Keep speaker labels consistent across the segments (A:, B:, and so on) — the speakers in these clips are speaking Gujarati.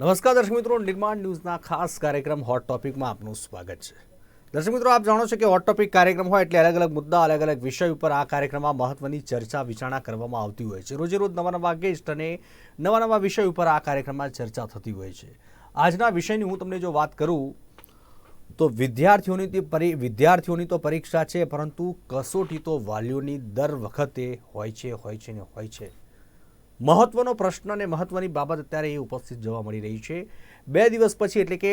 A: નમસ્કાર દર્શક મિત્રો, નિર્માણ ન્યૂઝના ખાસ કાર્યક્રમ હોટ ટોપિકમાં આપનું સ્વાગત છે. દર્શક મિત્રો, આપ જાણો છો કે હોટ ટોપિક કાર્યક્રમ હોય એટલે અલગ અલગ મુદ્દા, અલગ અલગ વિષય ઉપર આ કાર્યક્રમમાં મહત્વની ચર્ચા, વિચારણા કરવામાં આવતી હોય છે. રોજે રોજ નવા નવા ગેસ્ટ અને નવા નવા વિષય ઉપર આ કાર્યક્રમમાં ચર્ચા થતી હોય છે. આજના વિષયની હું તમને જો વાત કરું, તો વિદ્યાર્થીઓની પરી, વિદ્યાર્થીઓની તો પરીક્ષા છે, પરંતુ કસોટી તો વાલીઓની દર વખતે હોય છે હોય છે ને હોય છે. મહત્વનો પ્રશ્ન અને મહત્વની બાબત અત્યારે એ ઉપસ્થિત જોવા મળી રહી છે. બે દિવસ પછી એટલે કે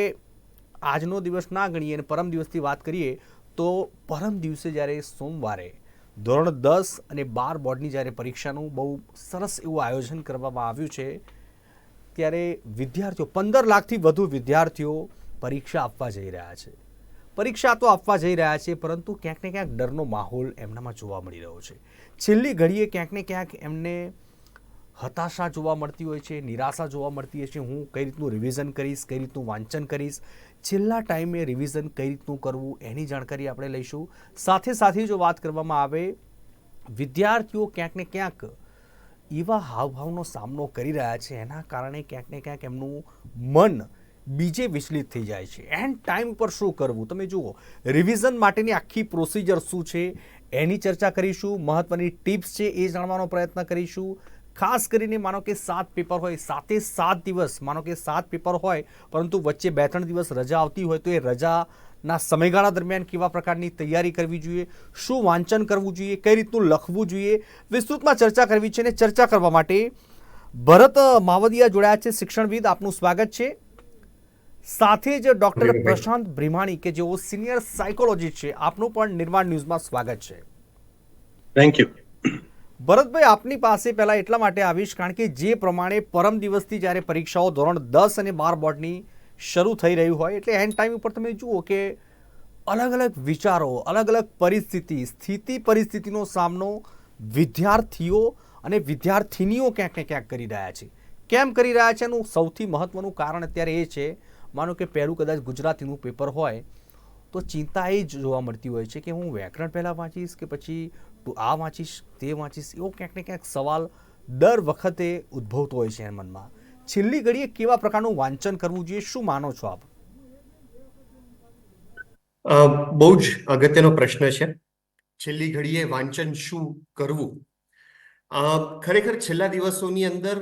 A: આજનો દિવસ ના ગણીએ અને પરમ દિવસથી વાત કરીએ તો પરમ દિવસે જ્યારે સોમવારે ધોરણ દસ અને બાર બોર્ડની જ્યારે પરીક્ષાનું બહુ સરસ એવું આયોજન કરવામાં આવ્યું છે, ત્યારે વિદ્યાર્થીઓ, પંદર લાખથી વધુ વિદ્યાર્થીઓ પરીક્ષા આપવા જઈ રહ્યા છે. પરીક્ષા તો આપવા જઈ રહ્યા છે, પરંતુ ક્યાંક ને ક્યાંક ડરનો માહોલ એમનામાં જોવા મળી રહ્યો છે. છેલ્લી ઘડીએ ક્યાંક ને ક્યાંક એમને હતાશા જોવા મળતી હોય છે, નિરાશા જોવા મળતી હોય છે. હું કઈ રીતનું રિવિઝન કરીશ, કઈ રીતનું વાંચન કરીશ, છેલ્લા ટાઈમે રિવિઝન કઈ રીતનું કરવું એની જાણકારી આપણે લઈશું. સાથે સાથે જો વાત કરવામાં આવે, વિદ્યાર્થીઓ ક્યાંક ને ક્યાંક એવા હાવભાવનો સામનો કરી રહ્યા છે, એના કારણે ક્યાંક ને ક્યાંક એમનું મન બીજે વિચલિત થઈ જાય છે. એન્ડ ટાઈમ પર શું કરવું? તમે જુઓ રિવિઝન માટેની આખી પ્રોસિજર શું છે? એની ચર્ચા કરીશું, મહત્વની ટિપ્સ છે એ જાણવાનો પ્રયત્ન કરીશું. ખાસ કરીને માનો કે સાત પેપર હોય સાતે સાત દિવસ માનો કે સાત પેપર હોય પરંતુ વચ્ચે બે ત્રણ દિવસ રજા આવતી હોય તો એ રજાના સમયગાળા દરમિયાન કેવા પ્રકારની તૈયારી કરવી જોઈએ શું વાંચન કરવું જોઈએ કઈ રીતનું લખવું જોઈએ વિસ્તૃતમાં ચર્ચા કરવી છે અને ચર્ચા કરવા માટે ભરત માવદિયા જોડાયા છે. શિક્ષણવિદ આપનું સ્વાગત છે. સાથે જ ડોક્ટર પ્રશાંત ભ્રિમાણી કે જેઓ સિનિયર સાયકોલોજીસ્ટ છે આપનું પણ નિર્માણ ન્યૂઝમાં સ્વાગત છે.
B: થેન્ક યુ
A: ભરતભાઈ, આપની પાસે પહેલાં એટલા માટે આવીશ કારણ કે જે પ્રમાણે પરમ દિવસથી જ્યારે પરીક્ષાઓ ધોરણ દસ અને બાર બોર્ડની શરૂ થઈ રહ્યું હોય, એટલે એન્ડ ટાઈમ ઉપર તમે જુઓ કે અલગ અલગ વિચારો, અલગ અલગ પરિસ્થિતિ, સ્થિતિ પરિસ્થિતિનો સામનો વિદ્યાર્થીઓ અને વિદ્યાર્થિનીઓ ક્યાંક ને ક્યાંક કરી રહ્યા છે. કેમ કરી રહ્યા છે? એનું સૌથી મહત્વનું કારણ અત્યારે એ છે, માનો કે પહેલું કદાચ ગુજરાતીનું પેપર હોય, તો ચિંતા એ જ જોવા મળતી હોય છે કે હું વ્યાકરણ પહેલાં વાંચીશ કે પછી તું આ વાંચીશ, તે વાંચીશ, એવો ક્યાંક ને ક્યાંક સવાલ દર વખતે ઉદ્ભવતો હોય છે એના મનમાં. છેલ્લી ઘડીએ કેવા પ્રકારનું વાંચન કરવું જોઈએ, શું માનો છો આપ?
B: બહુ જ અગત્યનો પ્રશ્ન છે. છેલ્લી ઘડીએ વાંચન શું કરવું? ખરેખર છેલ્લા દિવસોની અંદર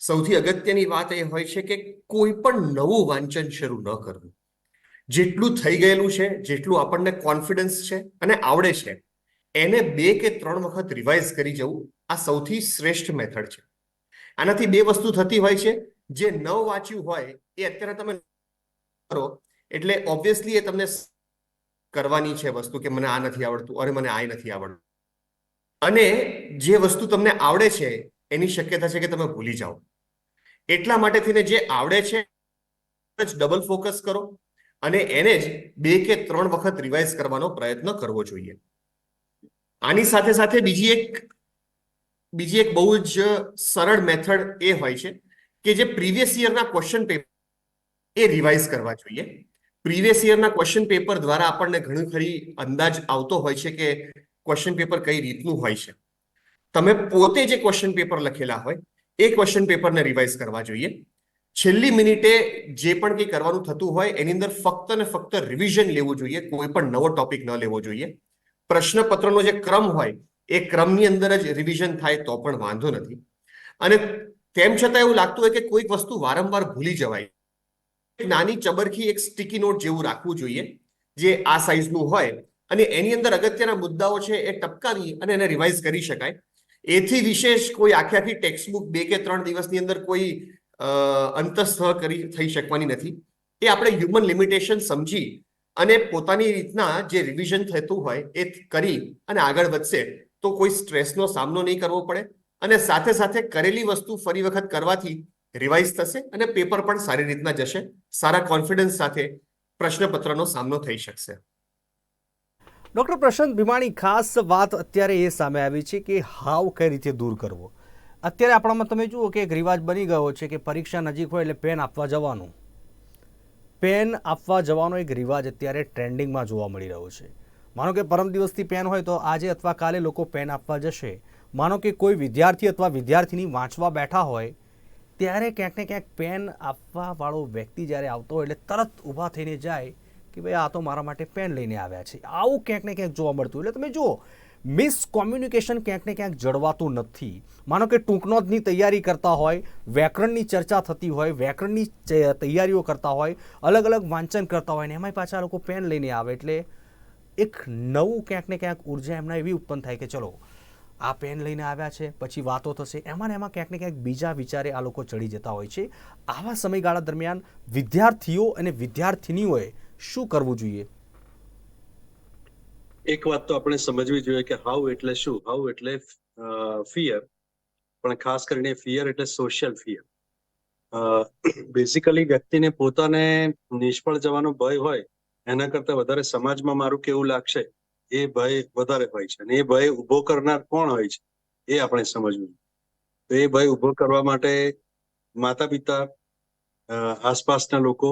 B: સૌથી અગત્યની વાત એ હોય છે કે કોઈ પણ નવું વાંચન શરૂ ન કરવું. જેટલું થઈ ગયેલું છે, જેટલું આપણને કોન્ફિડન્સ છે અને આવડે છે એને બે કે ત્રણ વખત રિવાઇઝ કરી જવું આ સૌથી શ્રેષ્ઠ મેથડ છે. આનાથી બે વસ્તુ થતી હોય છે. જે ન વાંચ્યું હોય એ અત્યારે તમે કરો, એટલે ઓબ્વિયસલી એ તમને કરવાની છે વસ્તુ કે મને આ નથી આવડતું, અરે મને આ નથી આવડતું. અને જે વસ્તુ તમને આવડે છે, એની શક્યતા છે કે તમે ભૂલી જાઓ. એટલા માટે થઈને જે આવડે છે જ ડબલ ફોકસ કરો અને એને જ બે કે ત્રણ વખત રિવાઇઝ કરવાનો પ્રયત્ન કરવો જોઈએ. આની સાથે સાથે બીજી એક બીજી એક બહુ જ સરળ મેથડ એ હોય છે કે જે પ્રીવિયસ યરના ક્વેશ્ચન પેપર એ રિવાઇઝ કરવા જોઈએ. પ્રીવિયસ યરના ક્વેશ્ચન પેપર દ્વારા આપણને ઘણું ખરી અંદાજ આવતો હોય છે કે ક્વેશ્ચન પેપર કઈ રીતનું હોય છે. તમે પોતે જે ક્વેશ્ચન પેપર લખેલા હોય, એ ક્વેશ્ચન પેપરને રિવાઇઝ કરવા જોઈએ. છેલ્લી મિનિટે જે પણ કંઈ કરવાનું થતું હોય, એની અંદર ફક્ત ને ફક્ત રિવિઝન લેવું જોઈએ, કોઈ પણ નવો ટોપિક ન લેવો જોઈએ. પ્રશ્નપત્રનો જે ક્રમ હોય, એ ક્રમની અંદર જ રિવિઝન થાય તો પણ વાંધો નથી. અને તેમ છતાં એવું લાગતું હોય કે કોઈક વસ્તુ વારંવાર ભૂલી જવાય. નાની ચબરખી એક સ્ટીકી નોટ જેવું રાખવું જોઈએ, જે આ સાઇઝનું હોય અને એની અંદર અગત્યના મુદ્દાઓ છે એ ટપકાવી અને એને રિવાઇઝ કરી શકાય. એથી વિશેષ કોઈ આખી આખી ટેક્સ્ટબુક બે કે ત્રણ દિવસની અંદર કોઈ અંતસ્થ કરી, થઈ શકવાની નથી. એ આપણે હ્યુમન લિમિટેશન સમજી અને પોતાની રીતના જે રિવિઝન થતું હોય એ કરી અને આગળ વધશે, તો કોઈ સ્ટ્રેસનો સામનો નહીં કરવો પડે. અને સાથે સાથે કરેલી વસ્તુ ફરી વખત કરવાથી રિવાઇઝ થશે અને પેપર પણ સારી રીતના જશે, સારા કોન્ફિડન્સ સાથે પ્રશ્નપત્રનો સામનો થઈ શકશે.
A: ડૉક્ટર પ્રશાંત ભીમાણી, ખાસ વાત અત્યારે એ સામે આવી છે કે હાવ કઈ રીતે દૂર કરવો? અત્યારે આપણામાં તમે જુઓ કે એક રિવાજ બની ગયો છે કે પરીક્ષા નજીક હોય એટલે પેન આપવા જવાનું. પેન આપવા જવાનો એક રિવાજ અત્યારે ટ્રેન્ડિંગમાં જોવા મળી રહ્યો છે. માનો કે પરમ દિવસથી પેન હોય તો આજે અથવા કાલે લોકો પેન આપવા જશે. માનો કે કોઈ વિદ્યાર્થી અથવા વિદ્યાર્થીની વાંચવા બેઠા હોય, ત્યારે ક્યાંક ને ક્યાંક પેન આપવાવાળો વ્યક્તિ જ્યારે આવતો હોય એટલે તરત ઊભા થઈને જાય કે ભાઈ આ તો મારા માટે પેન લઈને આવ્યા છે. આવું ક્યાંક ને ક્યાંક જોવા મળતું એટલે તમે જુઓ મિસકોમ્યુનિકેશન ક્યાંક ને ક્યાંક જળવાતું નથી. માનો કે ટૂંકનોંધની તૈયારી કરતા હોય, વ્યાકરણની ચર્ચા થતી હોય, વ્યાકરણની તૈયારીઓ કરતા હોય, અલગ અલગ વાંચન કરતા હોય ને એમાંય પાછા લોકો પેન લઈને આવે એટલે એક નવું ક્યાંક ને ક્યાંક ઊર્જા એમના એવી ઉત્પન્ન થાય કે ચલો, આ પેન લઈને આવ્યા છે, પછી વાતો થશે. એમાં ને એમાં ક્યાંક ને ક્યાંક બીજા વિચારે આ લોકો ચડી જતા હોય છે. આવા સમયગાળા દરમિયાન વિદ્યાર્થીઓ અને વિદ્યાર્થિનીઓએ શું કરવું જોઈએ?
C: એક વાત તો આપણે સમજવી જોઈએ કે હાઉ એટલે શું? હાઉ એટલે ફિયર પણ ખાસ કરીને ફિયર એટલે સોશિયલ ફિયર બેઝિકલી વ્યક્તિને પોતાને નિષ્ફળ જવાનો ભય હોય, એના કરતા વધારે સમાજમાં મારું કેવું લાગશે? એ ભય વધારે હોય છે. અને એ ભય ઊભો કરનાર કોણ હોય છે? એ આપણે સમજવું. તો એ ભય ઊભો કરવા માટે માતા પિતા આસપાસના લોકો,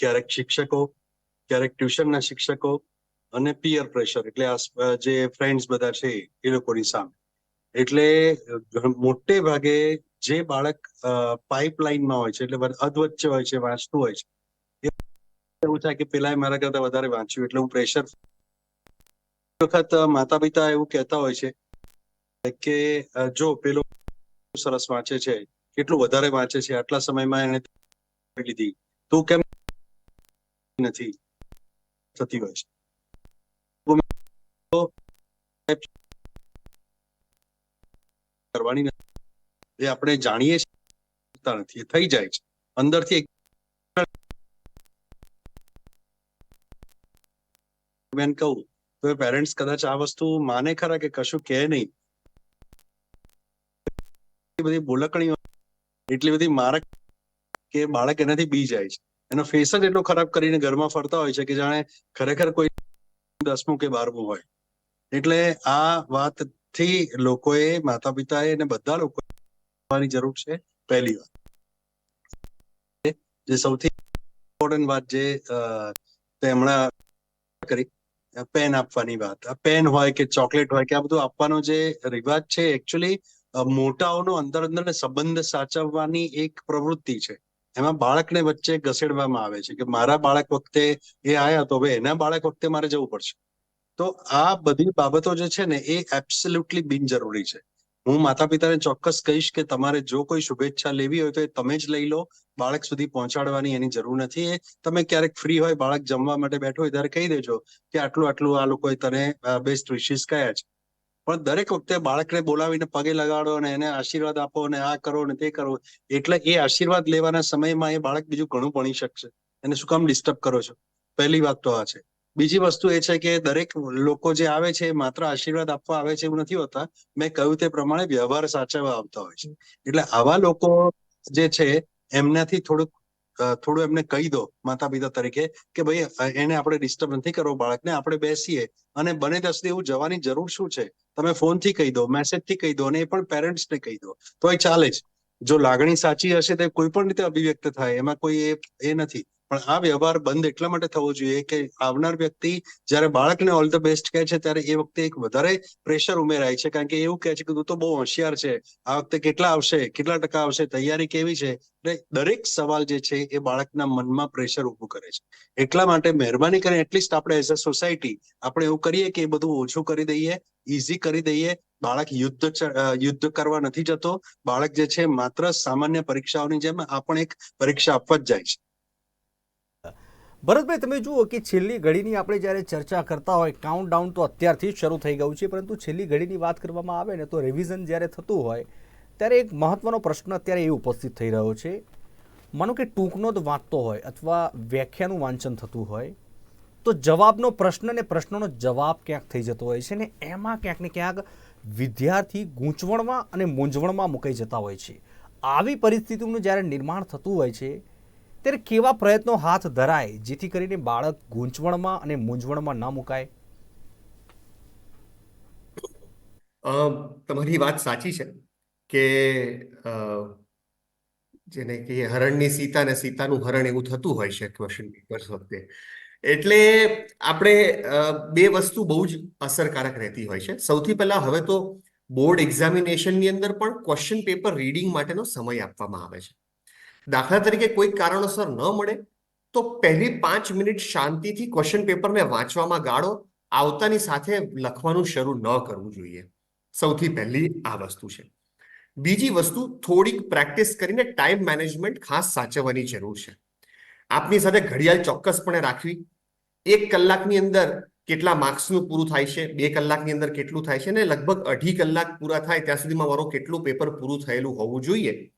C: ક્યારેક શિક્ષકો, ક્યારેક ટ્યુશનના શિક્ષકો અને પિયર પ્રેશર એટલે આ જે ફ્રેન્ડ્સ બધા છે, એ લોકોની સામે. એટલે મોટે ભાગે જે બાળક પાઇપલાઇનમાં હોય છે, એટલે અધવચ્ચે હોય છે, વાંચતું હોય છે એવું થાય કે પેલા મારા કરતા વધારે વાંચ્યું, એટલે હું પ્રેશર વખત માતા પિતા એવું કહેતા હોય છે કે જો પેલો સરસ વાંચે છે, કેટલું વધારે વાંચે છે, આટલા સમયમાં એને લીધી, તું કેમ નથી થતી હોય છે? કરવાની એ આપણે જાણીએ છીએ થઈ જાય છે. અંદરથી બેન કહું, તો એ પેરેન્ટ્સ કદાચ આ વસ્તુ માને ખરા કે કશું કહે નહીં. બધી બોલકણીઓ, એટલી બધી મારક કે બાળક એનાથી બી જાય છે. એનો ફેસ જ એટલો ખરાબ કરીને ઘરમાં ફરતા હોય છે કે જાણે ખરેખર કોઈ દસમું કે બારમું હોય. એટલે આ વાતથી લોકોએ માતા પિતાએ અને બધા લોકો જરૂર છે પહેલી વાત. જે સૌથી ઇમ્પોર્ટન્ટ વાત જે હમણાં કરી પેન આપવાની વાત. પેન હોય કે ચોકલેટ હોય કે આ બધું આપવાનો જે રિવાજ છે એકચ્યુઅલી મોટાઓનો અંદર અંદર સંબંધ સાચવવાની એક પ્રવૃત્તિ છે. એમાં બાળકને વચ્ચે ઘસેડવામાં આવે છે કે મારા બાળક વખતે એ આયા તો હવે એના બાળક વખતે મારે જવું પડશે. તો આ બધી બાબતો જે છે ને, એ એબ્સોલ્યુટલી બિનજરૂરી છે. હું માતા પિતાને ચોક્કસ કહીશ કે તમારે જો કોઈ શુભેચ્છા લેવી હોય તો એ તમે જ લઈ લો. બાળક સુધી પહોંચાડવાની એની જરૂર નથી. એ તમે ક્યારેક ફ્રી હોય, બાળક જમવા માટે બેઠો હોય ત્યારે કહી દેજો કે આટલું આટલું આ લોકોએ તને બેસ્ટ વિશીસ કયા છે. પણ દરેક વખતે બાળકને બોલાવીને પગે લગાડો અને એને આશીર્વાદ આપો અને આ કરો ને તે કરો. એટલે એ આશીર્વાદ લેવાના સમયમાં એ બાળક બીજું ઘણું ભણી શકશે. એને શું કામ ડિસ્ટર્બ કરો છો? પહેલી વાત તો આ છે. બીજી વસ્તુ એ છે કે દરેક લોકો જે આવે છે માત્ર આશીર્વાદ આપવા આવે છે એવું નથી હોતા. મેં કહ્યું તે પ્રમાણે વ્યવહાર સાચવવા આવતા હોય છે. એટલે આવા લોકો જે છે, એમનાથી થોડુંક થોડું એમને કહી દો માતા પિતા તરીકે કે ભાઈ એને આપણે ડિસ્ટર્બ નથી કરવો બાળકને, આપણે બેસીએ. અને બને ત્યાં સુધી એવું જવાની જરૂર શું છે? તમે ફોનથી કહી દો મેસેજથી કહી દો અને એ પણ પેરેન્ટ્સને કહી દો. તો એ ચાલે જ. જો લાગણી સાચી હશે તો કોઈ પણ રીતે અભિવ્યક્ત થાય. એમાં કોઈ એ નથી. પણ આ વ્યવહાર બંધ એટલા માટે થવો જોઈએ કે આવનાર વ્યક્તિ જ્યારે બાળકને ઓલ ધ બેસ્ટ કહે છે, ત્યારે એ વખતે એક વધારે પ્રેશર ઉમેરાય છે. કારણ કે એવું કહે છે કે તું તો બહુ હોશિયાર છે. આ વખતે કેટલા આવશે, કેટલા ટકા આવશે, તૈયારી કેવી છે? એટલે દરેક સવાલ જે છે એ બાળકના મનમાં પ્રેશર ઉભું કરે છે. એટલા માટે મહેરબાની કરીને એટલીસ્ટ આપણે એઝ અ સોસાયટી આપણે એવું કરીએ કે એ બધું ઓછું કરી દઈએ ઈઝી કરી દઈએ. બાળક યુદ્ધ યુદ્ધ કરવા નથી જતો. બાળક જે છે માત્ર સામાન્ય પરીક્ષાઓની જેમ આ પણ એક પરીક્ષા આપવા જ જાય છે.
A: ભરતભાઈ, તમે જુઓ કે છેલ્લી ઘડીની આપણે જ્યારે ચર્ચા કરતા હોય કાઉન્ટ ડાઉન તો અત્યારથી જ શરૂ થઈ ગયું છે, પરંતુ છેલ્લી ઘડીની વાત કરવામાં આવે ને તો રિવિઝન જ્યારે થતું હોય, ત્યારે એક મહત્વનો પ્રશ્ન અત્યારે એ ઉપસ્થિત થઈ રહ્યો છે. માનો કે ટૂંકનો જ વાંચતો હોય અથવા વ્યાખ્યાનું વાંચન થતું હોય, તો જવાબનો પ્રશ્ન ને પ્રશ્નનો જવાબ ક્યાંક થઈ જતો હોય છે ને એમાં ક્યાંક ને ક્યાંક વિદ્યાર્થી ગૂંચવણમાં અને મૂંઝવણમાં મુકાઈ જતા હોય છે. આવી પરિસ્થિતિનું જ્યારે નિર્માણ થતું હોય છે ત્યારે કેવા પ્રયત્નો હાથ ધરાય, જેથી કરીને બાળક ગૂંચવણમાં અને મૂંઝવણમાં ન મુકાય?
B: તમારી વાત સાચી છે કે જેને કહીએ હરણની સીતા ને સીતાનું હરણ એવું થતું હોય છે ક્વેશ્ચન પેપર્સ વખતે. એટલે આપણે બે વસ્તુ બહુ જ અસરકારક રહેતી હોય છે. સૌથી પહેલા હવે તો બોર્ડ એક્ઝામિનેશનની અંદર પણ ક્વેશ્ચન પેપર રીડિંગ માટેનો સમય આપવામાં આવે છે. દાખલા તરીકે કોઈ કારણોસર ન મળે, તો પહેલી પાંચ મિનિટ શાંતિથી ક્વેશ્ચન પેપરને વાંચવામાં ગાળો, આવતાની સાથે લખવાનું શરૂ ન કરવું જોઈએ. સૌથી પહેલી આ વસ્તુ છે. બીજી વસ્તુ, થોડીક પ્રેક્ટિસ કરીને ટાઈમ મેનેજમેન્ટ ખાસ સાચવવાની જરૂર છે. આપની સાથે ઘડિયાળ ચોક્કસપણે રાખવી, એક કલાકની અંદર કેટલા માર્ક્સનું પૂરું થાય છે, બે કલાકની અંદર કેટલું થાય છે, અને લગભગ અઢી કલાક પૂરા થાય ત્યાં સુધીમાં મારો કેટલું પેપર પૂરું થયેલું હોવું જોઈએ.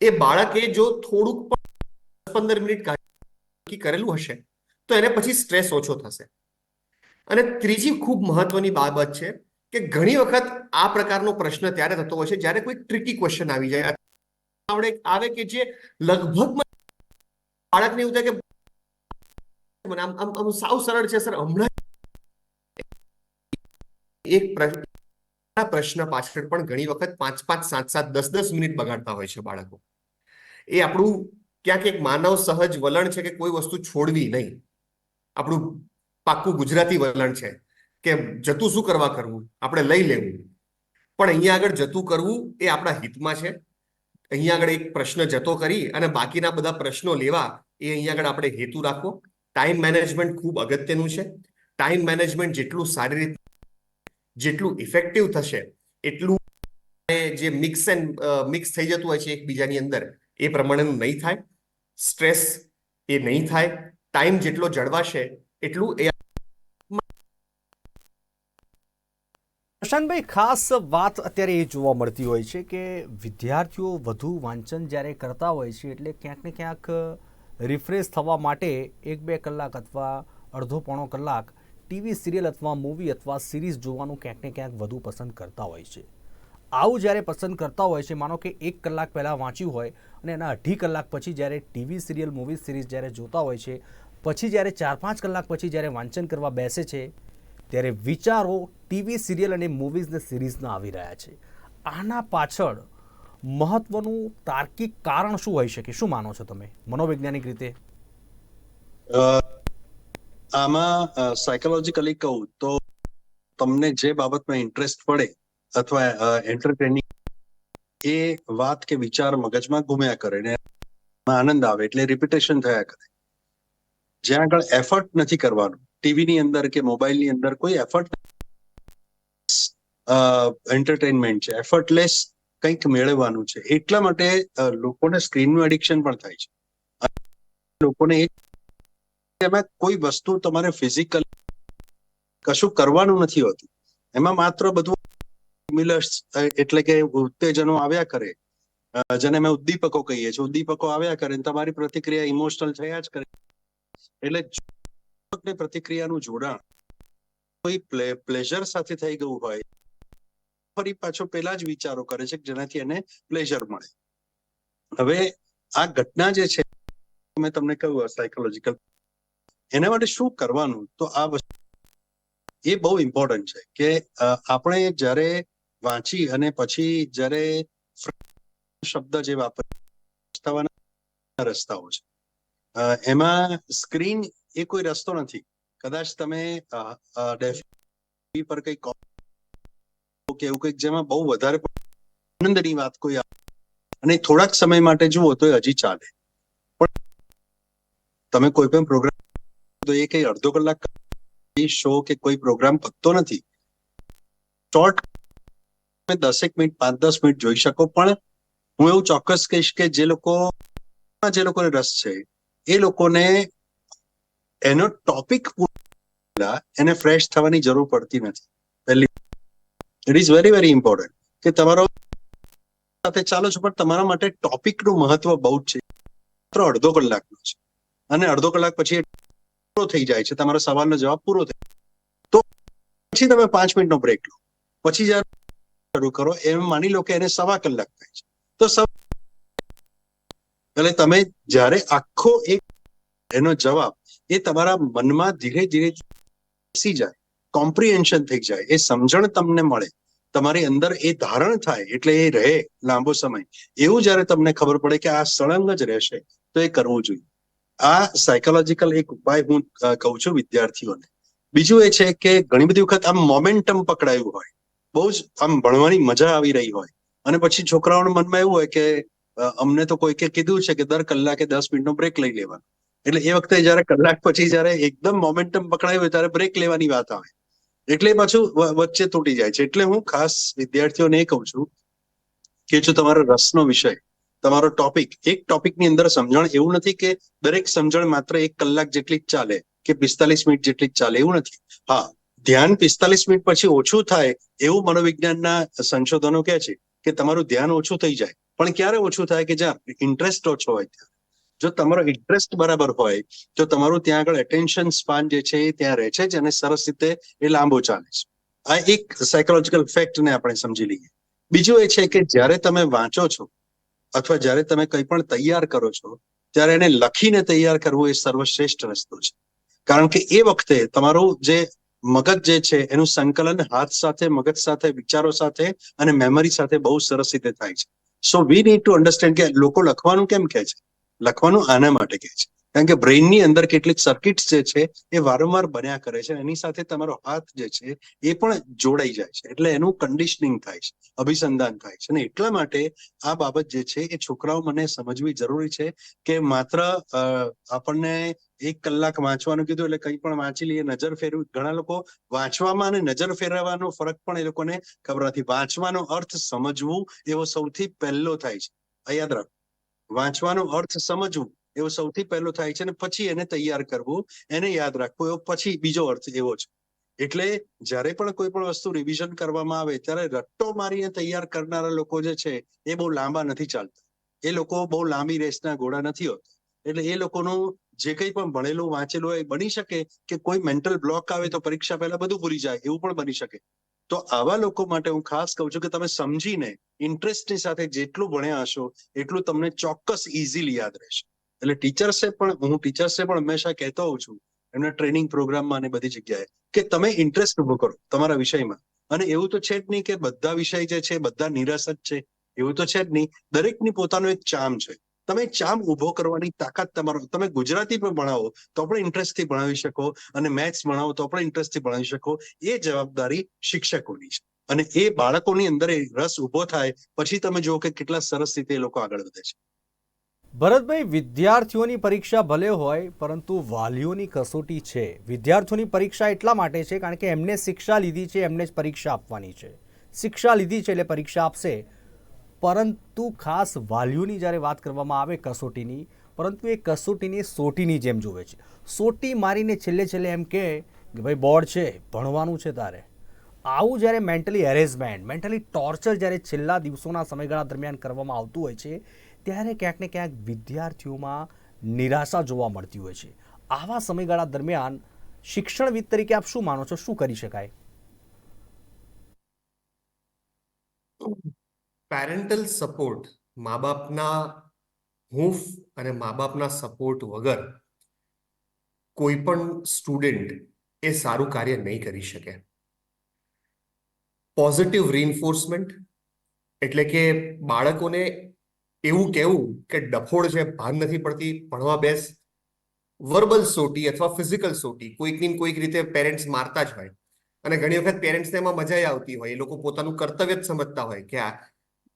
B: એ બાળકે જો થોડુંક પણ પંદર મિનિટ કરેલું હશે, તો એને પછી સ્ટ્રેસ ઓછો થશે. અને ત્રીજી ખૂબ મહત્વની બાબત છે કે ઘણી વખત આ પ્રકારનો પ્રશ્ન ત્યારે થતો હોય છે જ્યારે કોઈ ટ્રિકી ક્વેશ્ચન આવી જાય. આવડે આવે કે જે લગભગ બાળકને એવું થાય કે આમ આમ સાવ સરળ છે સર, હમણાં એક પ્રશ્ન પ્રશ્ન પાછળ પણ ઘણી વખત પાંચ પાંચ, સાત સાત, દસ દસ મિનિટ બગાડતા હોય છે બાળકો. એ આપણું ક્યાંક એક માનવ સહજ વલણ છે કે કોઈ વસ્તુ છોડવી નહીં. આપણું પાક્કું ગુજરાતી વલણ છે કે જતું શું કરવા કરવું? આપણે લઈ લેવું. પણ અહીંયા આગળ જતું કરવું એ આપણા હિતમાં છે. અહીંયા આગળ એક પ્રશ્ન જતો કરી અને બાકીના બધા પ્રશ્નો લેવા એ અહીંયા આગળ આપણે હેતુ રાખવો. ટાઈમ મેનેજમેન્ટ ખૂબ અગત્યનું છે. ટાઈમ મેનેજમેન્ટ જેટલું સારી રીતે જેટલું ઇફેક્ટિવ થશે, એટલું જે મિક્સ એન્ડ મિક્સ થઈ જતું હોય છે એકબીજાની અંદર એ પ્રમાણેનું નહીં થાય, સ્ટ્રેસ એ નહીં થાય, ટાઈમ જેટલો જળવાશે એટલું એ
A: પ્રશાંતભાઈ ખાસ વાત અત્યારે એ જોવા મળતી હોય છે કે વિદ્યાર્થીઓ વધુ વાંચન જ્યારે કરતા હોય છે એટલે ક્યાંક ને ક્યાંક રિફ્રેશ થવા માટે એક બે કલાક અથવા અડધો પોણો કલાક ટીવી સિરિયલ અથવા મૂવી અથવા સિરીઝ જોવાનું ક્યાંક ને ક્યાંક વધુ પસંદ કરતા હોય છે. આવું જ્યારે પસંદ કરતા હોય છે, માનો કે એક કલાક પહેલાં વાંચ્યું હોય અને એના અઢી કલાક પછી જ્યારે ટીવી સિરિયલ, મૂવી સિરીઝ જ્યારે જોતા હોય છે, પછી જ્યારે ચાર પાંચ કલાક પછી જ્યારે વાંચન કરવા બેસે છે, ત્યારે વિચારો ટીવી સિરિયલ અને મૂવીઝ ને સિરીઝના આવી રહ્યા છે. આના પાછળ મહત્વનું તાર્કિક કારણ શું હોઈ શકે? શું માનો છો તમે? મનોવૈજ્ઞાનિક રીતે?
C: આમાં સાયકોલોજીકલી કહું તો તમને જે બાબતમાં ઇન્ટરેસ્ટ પડે અથવા એન્ટરટેનિંગ એ વાત કે વિચાર મગજમાં ઘૂમ્યા કરે ને આનંદ આવે એટલે રિપીટેશન થયા કરે. જ્યાં આગળ એફર્ટ નથી કરવાનું ટીવીની અંદર કે મોબાઈલની અંદર કોઈ એફર્ટ એન્ટરટેનમેન્ટ છે એફર્ટલેસ કંઈક મેળવવાનું છે. એટલા માટે લોકોને સ્ક્રીનનું એડિક્શન પણ થાય છે. લોકોને એમાં કોઈ વસ્તુ તમારે ફિઝિકલ કશું કરવાનું નથી હોતું. એમાં માત્ર બધું સ્ટિમ્યુલસ એટલે કે ઉત્તેજનો આવ્યા કરે જેને મેં ઉદ્દીપકો કહીએ છીએ. ઉદ્દીપકો આવ્યા કરે તમારી પ્રતિક્રિયા ઇમોશનલ થયા જ કરે. એટલે પ્રતિક્રિયાનું જોડાણ કોઈ પ્લેઝર સાથે થઈ ગયું હોય, ફરી પાછો પેલા જ વિચારો કરે છે જેનાથી એને પ્લેઝર મળે. હવે આ ઘટના જે છે, મેં તમને કહ્યું સાયકોલોજીકલ એના માટે શું કરવાનું? તો આ વસ્તુ એ બહુ ઇમ્પોર્ટન્ટ છે કે આપણે જ્યારે વાંચી અને પછી જ્યારે શબ્દ જે વાપરવાના રસ્તાઓ છે. એમાં સ્ક્રીન એ કોઈ રસ્તો નથી. કદાચ તમે પર કઈ કે એવું કંઈક જેમાં બહુ વધારે આનંદની વાત કોઈ અને થોડાક સમય માટે જુઓ તો હજી ચાલે. પણ તમે કોઈ પણ પ્રોગ્રામ તો એ કઈ અડધો કલાક શો કે કોઈ પ્રોગ્રામ પતતો નથી. શોર્ટ તમે દસેક મિનિટ પાંચ દસ મિનિટ જોઈ શકો. પણ હું એવું ચોક્કસ કહીશ કે જે લોકો જે લોકોને રસ છે, એ લોકોને એનો ટોપિક એને ફ્રેશ થવાની જરૂર પડતી નથી. પહેલી it is very very important કે તમારો સાથે ચાલો છો, પણ તમારા માટે ટોપિકનું મહત્વ બહુ જ છે. માત્ર અડધો કલાકનો છે. અને અડધો કલાક પછી પૂરો થઈ જાય છે. તમારો સવાલનો જવાબ પૂરો થઈ તો પછી તમે પાંચ મિનિટનો બ્રેક લો. પછી જ્યારે શરૂ કરો, એમ માની લો કે એને સવા કલાક થાય છે. તો એટલે તમે જ્યારે આખો એક એનો જવાબ એ તમારા મનમાં ધીરે ધીરે બેસી જાય કોમ્પ્રિહેન્શન થઈ જાય, એ સમજણ તમને મળે, તમારી અંદર એ ધારણ થાય એટલે એ રહે લાંબો સમય. એવું જ્યારે તમને ખબર પડે કે આ સળંગ જ રહેશે, તો એ કરવું જોઈએ. આ સાયકોલોજીકલ એક ઉપાય હું કહું છું વિદ્યાર્થીઓને. બીજું એ છે કે ઘણી બધી વખત આમ મોમેન્ટમ પકડાયું હોય બહુ જ આમ ભણવાની મજા આવી રહી હોય. અને પછી છોકરાઓના મનમાં એવું હોય કે અમને તો કોઈકે કીધું છે કે દર કલાકે દસ મિનિટનો બ્રેક લઈ લેવાનો. એટલે એ વખતે જયારે કલાક પછી જયારે એકદમ મોમેન્ટમ પકડાયું હોય ત્યારે બ્રેક લેવાની વાત આવે. એટલે પાછું વચ્ચે તૂટી જાય છે. એટલે હું ખાસ વિદ્યાર્થીઓને એ કહું છું કે જો તમારો રસનો વિષય, તમારો ટોપિક એક ટોપિકની અંદર સમજણ એવું નથી કે દરેક સમજણ માત્ર એક કલાક જેટલી જ ચાલે કે પિસ્તાલીસ મિનિટ જેટલી જ ચાલે, એવું નથી. હા ધ્યાન પિસ્તાલીસ મિનિટ પછી ઓછું થાય એવું મનોવિજ્ઞાનના સંશોધનો કહે છે કે તમારું ધ્યાન ઓછું થઈ જાય. પણ ક્યારે ઓછું થાય કે જ્યાં ઇન્ટરેસ્ટ ઓછો હોય ત્યાં? જો તમારો ઇન્ટરેસ્ટ બરાબર હોય, તો તમારું ત્યાં આગળ એટેન્શન સ્પાન જે છે એ ત્યાં રહે છે જ અને સરસ રીતે એ લાંબો ચાલે છે. આ એક સાયકોલોજીકલ ફેક્ટને આપણે સમજી લઈએ. બીજું એ છે કે જ્યારે તમે વાંચો છો અથવા જ્યારે તમે કંઈ પણ તૈયાર કરો છો, ત્યારે એને લખીને તૈયાર કરવું એ સર્વશ્રેષ્ઠ રસ્તો છે. કારણ કે એ વખતે તમારું જે મગજ જે છે, એનું સંકલન હાથ સાથે, મગજ સાથે, વિચારો સાથે અને મેમરી સાથે બહુ સરસ રીતે થાય છે. So we need to understand કે લોકો લખવાનું કેમ કહે છે? લખવાનું આના માટે કહે છે. કારણ કે બ્રેઇનની અંદર કેટલીક સર્કિટ્સ જે છે, એ વારંવાર બન્યા કરે છે. એની સાથે તમારો હાથ જે છે, એ પણ જોડાઈ જાય છે. એટલે એનું કન્ડિશનિંગ થાય છે, અભિસંધાન થાય છે. અને એટલા માટે આ બાબત જે છે, એ છોકરાઓ મને સમજવી જરૂરી છે કે માત્ર આપણને એક કલાક વાંચવાનું કીધું એટલે કંઈ પણ વાંચી લઈએ, નજર ફેરવી. ઘણા લોકો વાંચવામાં અને નજર ફેરવવાનો ફરક પણ એ લોકોને ખબર નથી. વાંચવાનો અર્થ સમજવું એવો સૌથી પહેલો થાય છે. યાદ રાખ. વાંચવાનો અર્થ સમજવું એવો સૌથી પહેલો થાય છે અને પછી એને તૈયાર કરવું, એને યાદ રાખવું એવો પછી બીજો અર્થ એવો છે. એટલે જ્યારે પણ કોઈ પણ વસ્તુ રિવિઝન કરવામાં આવે, ત્યારે રટ્ટો મારીને તૈયાર કરનારા લોકો જે છે, એ બહુ લાંબા નથી ચાલતા. એ લોકો બહુ લાંબી રેસના ઘોડા નથી હોતા. એટલે એ લોકોનું જે કંઈ પણ ભણેલું, વાંચેલું હોય બની શકે કે કોઈ મેન્ટલ બ્લોક આવે તો પરીક્ષા પહેલા બધું ભૂલી જાય, એવું પણ બની શકે. તો આવા લોકો માટે હું ખાસ કહું છું કે તમે સમજીને ઇન્ટરેસ્ટની સાથે જેટલું ભણ્યા હશો, એટલું તમને ચોક્કસ ઇઝીલી યાદ રહેશે. એટલે ટીચર્સે પણ, હું ટીચર્સે પણ હંમેશા કહેતો હોઉં છું, એમના ટ્રેનિંગ પ્રોગ્રામમાં અને બધી જગ્યાએ, કે તમે ઇન્ટરેસ્ટ ઊભો કરો તમારા વિષયમાં. અને એવું તો છે જ નહીં કે બધા વિષય જે છે બધા નિરાશ જ છે. એવું તો છે જ નહીં. દરેકની પોતાનું એક ચામ છે. તમે ચામ ઊભો કરવાની તાકાત તમારો, તમે ગુજરાતી પણ ભણાવો, તો પણ ઇન્ટરેસ્ટથી ભણાવી શકો અને મેથ્સ ભણાવો, તો પણ ઇન્ટરેસ્ટથી ભણાવી શકો. એ જવાબદારી શિક્ષકોની છે. અને એ બાળકોની અંદર રસ ઊભો થાય, પછી તમે જુઓ કે કેટલા સરસ રીતે એ લોકો આગળ વધે છે.
A: ભરતભાઈ, વિદ્યાર્થીઓની પરીક્ષા ભલે હોય, પરંતુ વાલીઓની કસોટી છે. વિદ્યાર્થીઓની પરીક્ષા એટલા માટે છે કારણ કે એમને શિક્ષા લીધી છે, એમને જ પરીક્ષા આપવાની છે. શિક્ષા લીધી છે એટલે પરીક્ષા આપશે. પરંતુ ખાસ વાલ્યુની જ્યારે વાત કરવામાં આવે કસોટીની, પરંતુ એ કસોટીની સોટીની જેમ જોવે છે. સોટી મારીને છેલ્લે છેલ્લે એમ કે ભાઈ, બોર્ડ છે, ભણવાનું છે તારે. આવું જ્યારે મેન્ટલી હેરેસમેન્ટ મેન્ટલી ટોર્ચર જ્યારે છેલ્લા દિવસોના સમયગાળા દરમિયાન કરવામાં આવતું હોય છે, ત્યારે ક્યાંક ને ક્યાંક વિદ્યાર્થીઓમાં નિરાશા જોવા મળતી હોય છે. આવા સમયગાળા દરમિયાન શિક્ષણવિદ તરીકે આપ શું માનો છો? શું કરી શકાય?
B: પેરેન્ટલ સપોર્ટ મા બાપના હૂંફ અને મા બાપના સપોર્ટ વગર કોઈ પણ સ્ટુડન્ટ એ સારું કાર્ય નહીં કરી શકે. પોઝિટિવ રિઇન્ફોર્સમેન્ટ એટલે કે બાળકોને એવું કહેવું કે ડફોડ છે, ભાન નથી પડતી, ભણવા બેસ વર્બલ સોટી અથવા ફિઝિકલ સોટી કોઈકની કોઈક રીતે પેરેન્ટ્સ મારતા જ હોય. અને ઘણી વખત પેરેન્ટ્સને એમાં મજા આવતી હોય, એ લોકો પોતાનું કર્તવ્ય જ સમજતા હોય કે આ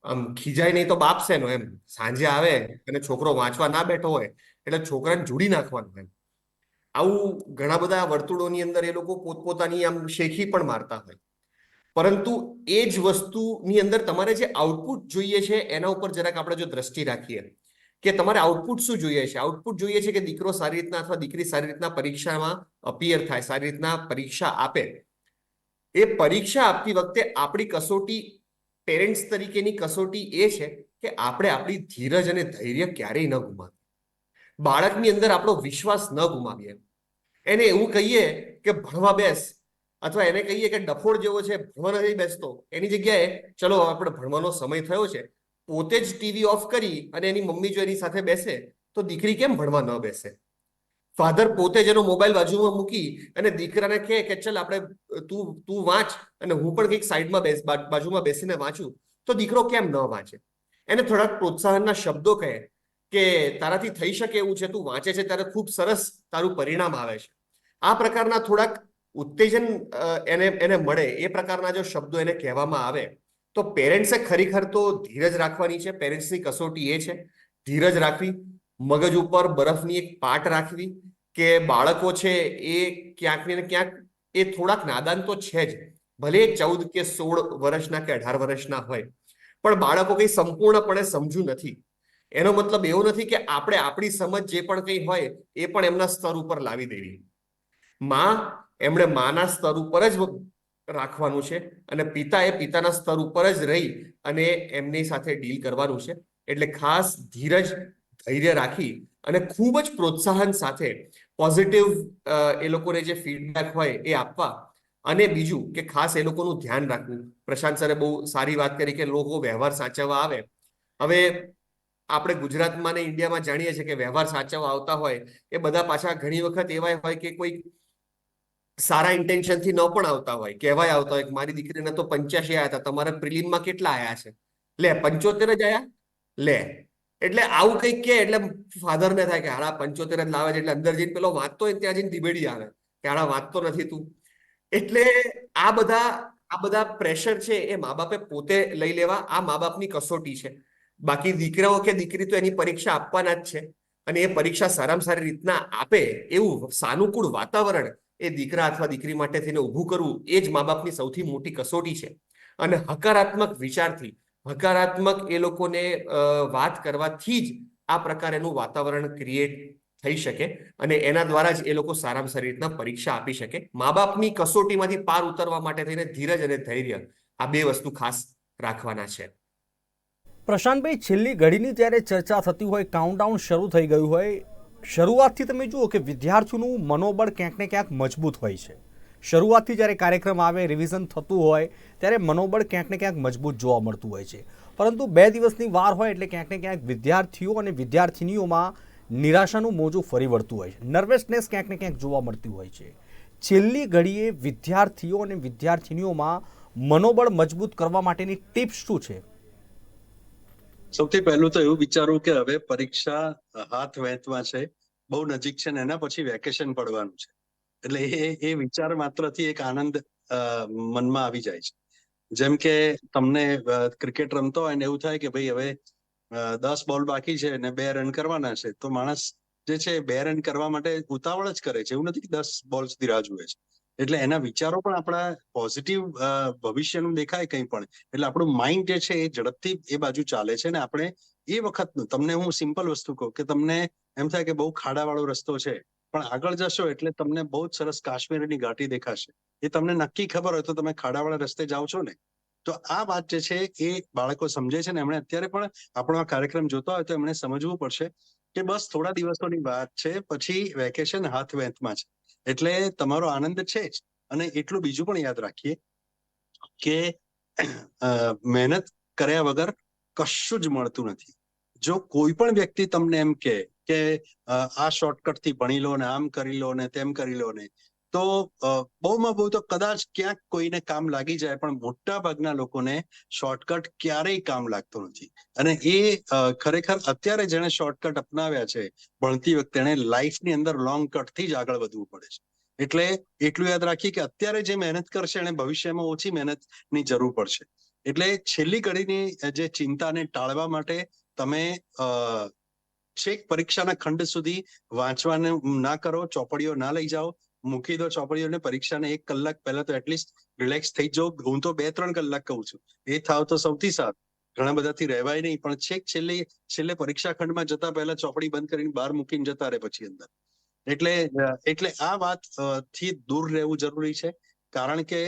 B: આમ ખીજાય નહીં તો બાપ શેનો એમ. સાંજે આવે અને છોકરો વાંચવા ના બેઠો હોય એટલે છોકરાને જોડી નાખવાનું એમ. આવું ઘણા બધા વર્તુળોની અંદર એ લોકો પોતપોતાની આમ શેખી પણ મારતા હોય. પરંતુ એ જ વસ્તુની અંદર તમારે જે આઉટપુટ જોઈએ છે એના ઉપર જરાક આપણે જો દ્રષ્ટિ રાખીએ કે તમારે આઉટપુટ શું જોઈએ છે? આઉટપુટ જોઈએ છે કે દીકરો સારી રીતના અથવા દીકરી સારી રીતના પરીક્ષામાં અપિયર થાય, સારી રીતના પરીક્ષા આપે. એ પરીક્ષા આપતી વખતે આપણી કસોટી પેરેન્ટ્સ તરીકેની કસોટી એ છે કે આપણે આપણી ધીરજ અને ધૈર્ય ક્યારેય ન ગુમાવીએ. બાળકની અંદર આપણો વિશ્વાસ ન ગુમાવીએ. એને એવું કહીએ કે ભણવા બેસ અથવા એને કહીએ કે ડફોડ જેવો છે, ભણવા નથી બેસતો. એની જગ્યાએ ચલો આપણે ભણવાનો સમય થયો છે. પોતે જ ટીવી ઓફ કરી અને એની મમ્મી જો એની સાથે બેસે તો દીકરી કેમ ભણવા ન બેસે? ફાધર પોતે જ એનો મોબાઈલ બાજુમાં મૂકી અને દીકરાને કહે કે ચલ, આપણે, તું તું વાંચ અને હું પણ કંઈક સાઈડમાં બેસ બાજુમાં બેસીને વાંચું. તો દીકરો કેમ ન વાંચે? એને થોડાક પ્રોત્સાહનના શબ્દો કહે કે, તારાથી થઈ શકે એવું છે, તું વાંચે છે, ત્યારે ખૂબ સરસ તારું પરિણામ આવે છે. આ પ્રકારના થોડાક ઉત્તેજન એને એને મળે એ પ્રકારના જો શબ્દો એને કહેવામાં આવે, તો પેરેન્ટ્સે ખરેખર તો ધીરજ રાખવાની છે પેરેન્ટ્સની કસોટી એ છે, ધીરજ રાખવી મગજ ઉપર બરફની એક પાટ રાખવી કે બાળકો છે એ ક્યાંક ને ક્યાંક એ થોડાક નાદાન તો છે જ. ભલે ચૌદ કે સોળ વર્ષના કે અઢાર વર્ષના હોય. પણ બાળકો કંઈ સંપૂર્ણપણે સમજુ નથી. એનો મતલબ એવો નથી કે આપણે આપણી સમજ જે પણ કંઈ હોય એ પણ એમના સ્તર ઉપર લાવી દેવી. માં એમણે માના સ્તર ઉપર જ રાખવાનું છે અને પિતા એ પિતાના સ્તર ઉપર જ રહી અને એમની સાથે ડીલ કરવાનું છે. એટલે ખાસ ધીરજ ધૈર્ય રાખી અને ખૂબ જ પ્રોત્સાહન સાથે પોઝિટિવ એ લોકોને જે ફીડબેક હોય એ આપવા અને બીજું કે ખાસ એ લોકોનું ધ્યાન રાખવું. પ્રશાંત સરે બહુ સારી વાત કરી કે લોકો વ્યવહાર સાચવવા આવે. હવે આપણે ગુજરાતમાં ને ઇન્ડિયામાં જાણીએ છીએ કે વ્યવહાર સાચવવા આવતા હોય એ બધા પાછા ઘણી વખત એવા હોય કે કોઈ સારા ઇન્ટેન્શનથી ન પણ આવતા હોય. કહેવાય આવતા હોય કે મારી દીકરીને તો પંચ્યાસી આયા હતા, તમારા પ્રિલિમમાં કેટલા આયા છે? લે, પંચોતેર જ આયા? લે એટલે આવું કંઈક કે, એટલે ફાધરને થાય કે હાડા પંચોતેર જ લાવે છે. એટલે અંદર જઈને પેલો વાંચતો હોય ત્યાં જઈને દિબેડી આવે કે હાડા વાંચતો નથી તું. એટલે આ બધા આ બધા પ્રેશર છે એ મા બાપે પોતે લઈ લેવા. આ મા બાપની કસોટી છે. બાકી દીકરાઓ કે દીકરી તો એની પરીક્ષા આપવાના જ છે. અને એ પરીક્ષા સારામાં સારી રીતના આપે એવું સાનુકૂળ વાતાવરણ એ દીકરા અથવા દીકરી માટે થઈને ઊભું કરવું એ જ મા બાપની સૌથી મોટી કસોટી છે. અને હકારાત્મક વિચારથી હકારાત્મક એ લોકોને વાત કરવાથી જ આ પ્રકારેનું વાતાવરણ ક્રિએટ થઈ શકે અને એના દ્વારા જ એ લોકો સારામાં સારી રીતના પરીક્ષા આપી શકે. મા બાપની કસોટીમાંથી પાર ઉતરવા માટે થઈને ધીરજ અને ધૈર્ય આ બે વસ્તુ ખાસ રાખવાના છે.
A: પ્રશાંતભાઈ, છેલ્લી ઘડીની જ્યારે ચર્ચા થતી હોય કાઉન્ટડાઉન શરૂ થઈ ગયું હોય, શરૂઆતથી તમે જુઓ કે વિદ્યાર્થીઓનું મનોબળ ક્યાંક ને ક્યાંક મજબૂત હોય છે. શરૂઆતથી જ્યારે કાર્યક્રમ આવે રિવિઝન થતું હોય, ત્યારે મનોબળ ક્યાંક ને ક્યાંક મજબૂત જોવા મળતું હોય છે. પરંતુ બે દિવસની વાર હોય એટલે ક્યાંક ને ક્યાંક વિદ્યાર્થીઓ અને વિદ્યાર્થિનીઓમાં નિરાશાનું મોજું ફરી વળતું હોય છે. નર્વસનેસ ક્યાંક ને ક્યાંક જોવા મળતી હોય છે. છેલ્લી ઘડીએ વિદ્યાર્થીઓ અને વિદ્યાર્થિનીઓમાં મનોબળ મજબૂત કરવા માટેની ટિપ્સ શું છે?
C: સૌથી પહેલું તો એવું વિચારવું કે હવે પરીક્ષા હાથ વહેંચવા છે. બહુ નજીક છે ને એના પછી વેકેશન પડવાનું છે. એટલે એ એ વિચાર માત્રથી એક આનંદ મનમાં આવી જાય છે. જેમ કે તમને ક્રિકેટ રમતો હોય ને એવું થાય કે ભાઈ હવે દસ બોલ બાકી છે ને બે રન કરવાના છે, તો માણસ જે છે બે રન કરવા માટે ઉતાવળ જ કરે છે. એવું નથી કે દસ બોલ સુધી રાહ જુએ છે. એટલે એના વિચારો પણ આપણા પોઝિટિવ ભવિષ્યનું દેખાય કંઈ પણ. એટલે આપણું માઇન્ડ જે છે એ ઝડપથી એ બાજુ ચાલે છે ને આપણે એ વખતનું, તમને હું સિમ્પલ વસ્તુ કહું કે તમને એમ થાય કે બહુ ખાડાવાળો રસ્તો છે પણ આગળ જશો એટલે તમને બહુ જ સરસ કાશ્મીરની ઘાટી દેખાશે. એ તમને નક્કી ખબર હોય તો તમે ખાડાવાળા રસ્તે જાઓ છો ને, તો આ વાત જે છે એ બાળકો સમજે છે ને. એમણે અત્યારે પણ આપણો આ કાર્યક્રમ જોતા હોય તો એમણે સમજવું પડશે કે બસ થોડા દિવસોની વાત છે, પછી વેકેશન હાથ વેંતમાં છે. એટલે તમારો આનંદ છે જ. અને એટલું બીજું પણ યાદ રાખીએ કે મહેનત કર્યા વગર કશું જ મળતું નથી. જો કોઈ પણ વ્યક્તિ તમને એમ કે કે આ શોર્ટકટથી ભણી લો ને આમ કરી લો ને તેમ કરી લો ને. તો બહુમાં બહુ તો કદાચ ક્યાંક કોઈને કામ લાગી જાય, પણ મોટા ભાગના લોકોને શોર્ટકટ ક્યારેય કામ લાગતો નથી. અને એ ખરેખર અત્યારે જેણે શોર્ટકટ અપનાવ્યા છે, ભણતી વખતે એને લાઈફની અંદર લોંગ કટથી જ આગળ વધવું પડે છે. એટલે એટલું યાદ રાખીએ કે અત્યારે જે મહેનત કરશે, એને ભવિષ્યમાં ઓછી મહેનતની જરૂર પડશે. એટલે છેલ્લી ઘડીની જે ચિંતાને ટાળવા માટે તમે છેક પરીક્ષાના ખંડ સુધી વાંચવાને ના કરો, ચોપડીઓ ના લઈ જાઓ, મૂકી દો ચોપડીઓને, પરીક્ષાને એક કલાક પહેલા તો એટલીસ્ટ રિલેક્સ થઈ જાઓ. હું તો બે ત્રણ કલાક કહું છું. એ થાવ તો સૌથી સારું. ઘણા બધાથી રહેવાય નહીં, પણ છેક છેલ્લે છેલ્લે પરીક્ષા ખંડમાં જતા પહેલા ચોપડી બંધ કરીને બહાર મૂકીને જતા રહે પછી અંદર. એટલે એટલે આ વાતથી દૂર રહેવું જરૂરી છે. કારણ કે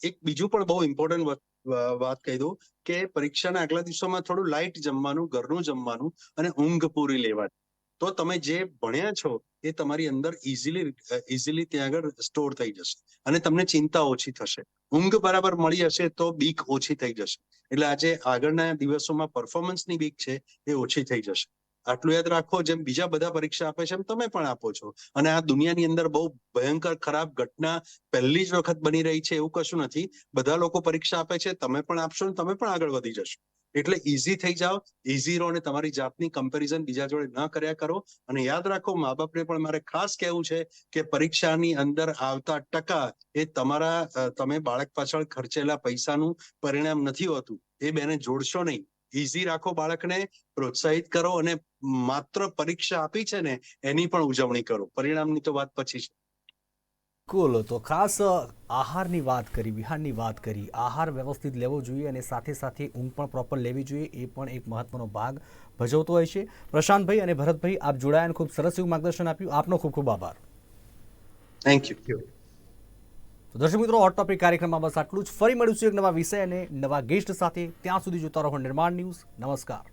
C: એક બીજું પણ બહુ ઇમ્પોર્ટન્ટ વાત કહી દઉં કે પરીક્ષાના આગલા દિવસોમાં થોડું લાઇટ જમવાનું, ઘરનું જમવાનું અને ઊંઘ પૂરી લેવાની. તો તમે જે ભણ્યા છો એ તમારી અંદર ઇઝીલી ઇઝીલી ત્યાં આગળ સ્ટોર થઈ જશે અને તમને ચિંતા ઓછી થશે. ઊંઘ બરાબર મળી હશે તો બીક ઓછી થઈ જશે. એટલે આજે આગળના દિવસોમાં પરફોર્મન્સની બીક છે એ ઓછી થઈ જશે. આટલું યાદ રાખો, જેમ બીજા બધા પરીક્ષા આપે છે એમ તમે પણ આપો છો. અને આ દુનિયાની અંદર બહુ ભયંકર, ખરાબ ઘટના પહેલી જ વખત બની રહી છે એવું કશું નથી. બધા લોકો પરીક્ષા આપે છે, તમે પણ આપશો ને તમે પણ આગળ વધી જશો. એટલે ઇઝી થઈ જાઓ ઇઝી રહો અને તમારી જાતની કમ્પેરિઝન બીજા જોડે ન કર્યા કરો. અને યાદ રાખો મા બાપને પણ મારે ખાસ કહેવું છે કે પરીક્ષાની અંદર આવતા ટકા એ તમારા તમે બાળક પાછળ ખર્ચેલા પૈસાનું પરિણામ નથી હોતું. એ બેને જોડશો નહીં. ઈઝી રાખો બાળકને પ્રોત્સાહિત કરો અને માત્ર પરીક્ષા આપી છે ને એની પણ ઉજવણી કરો. પરિણામની તો વાત પછી છે.
A: કુલ તો ખાસ આહારની વાત કરી વિહારની વાત કરી. આહાર વ્યવસ્થિત લેવો જોઈએ અને સાથે સાથે ઊંઘ પણ પ્રોપર લેવી જોઈએ એ પણ એક મહત્વનો ભાગ ભજવતો હોય છે. પ્રશાંતભાઈ અને ભરતભાઈ આપ જોડાયા અને ખૂબ સરસ એવું માર્ગદર્શન આપ્યું. આપનો ખૂબ ખૂબ આભાર.
C: થેન્ક યુ
A: તો દર્શક મિત્રો હોટ ટોપિક કાર્યક્રમમાં બસ આટલું જ. ફરી મળીશું એક નવા વિષય અને નવા ગેસ્ટ સાથે. ત્યાં સુધી જોતા રહો નિર્માણ ન્યૂઝ. નમસ્કાર.